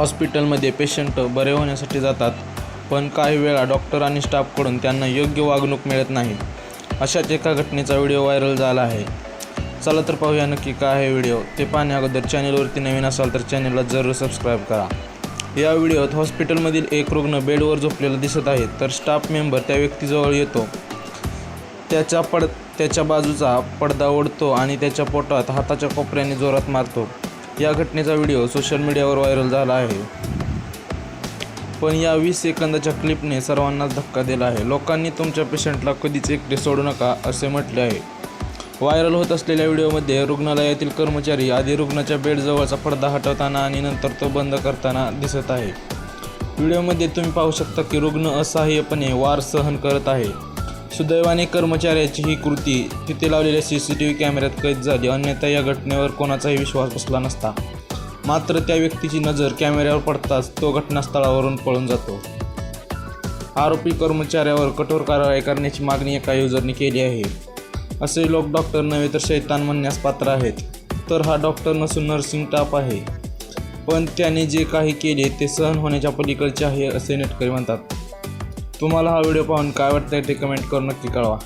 हॉस्पिटलमध्ये पेशंट बरे होण्यासाठी जातात पण काही वेळा डॉक्टर आणि स्टाफकडून त्यांना योग्य वागणूक मिळत नाही. अशाच एका घटनेचा व्हिडिओ व्हायरल झाला आहे. चला तर पाहूया नक्की काय आहे व्हिडिओ. ते पाहण्या अगोदर चॅनलवरती नवीन असाल तर चॅनलला जरूर सबस्क्राईब करा. या व्हिडिओत हॉस्पिटलमधील एक रुग्ण बेडवर झोपलेला दिसत आहे तर स्टाफ मेंबर त्या व्यक्तीजवळ येतो. त्याच्या पड त्याच्या बाजूचा पडदा ओढतो आणि त्याच्या पोटात हाताच्या कोपऱ्याने जोरात मारतो. या घटनेचा व्हिडिओ सोशल मीडियावर व्हायरल झाला आहे. पण या वीस सेकंदाच्या क्लिपने सर्वांनाच धक्का दिला आहे. लोकांनी तुमच्या पेशंटला कधीच एकटे सोडू नका असे म्हटले आहे. व्हायरल होत असलेल्या व्हिडिओमध्ये रुग्णालयातील कर्मचारी आधी रुग्णाच्या बेडजवळचा पडदा हटवताना आणि नंतर तो बंद करताना दिसत आहे. व्हिडिओमध्ये तुम्ही पाहू शकता की रुग्ण असहाय्यपणे वार सहन करत आहे. सुदैवाने कर्मचाऱ्याची ही कृती तिथे लावलेल्या सी सी टी व्ही कॅमेऱ्यात कैद झाली. अन्यथा या घटनेवर कोणाचाही विश्वास बसला नसता. मात्र त्या व्यक्तीची नजर कॅमेऱ्यावर पडताच तो घटनास्थळावरून पळून जातो. आरोपी कर्मचाऱ्यावर कठोर कारवाई करण्याची मागणी एका युजरने केली आहे. असे लोक डॉक्टर नव्हे तर शैतान म्हणण्यास पात्र आहेत. तर हा डॉक्टर नसून नर्सिंग टाप आहे. पण त्याने जे काही केले ते सहन होण्याच्या पलीकडचे आहे असे नेटकरी म्हणतात. तुम्हाला हा व्हिडिओ पाहून काय वाटतं ते कमेंट करून नक्की कळवा.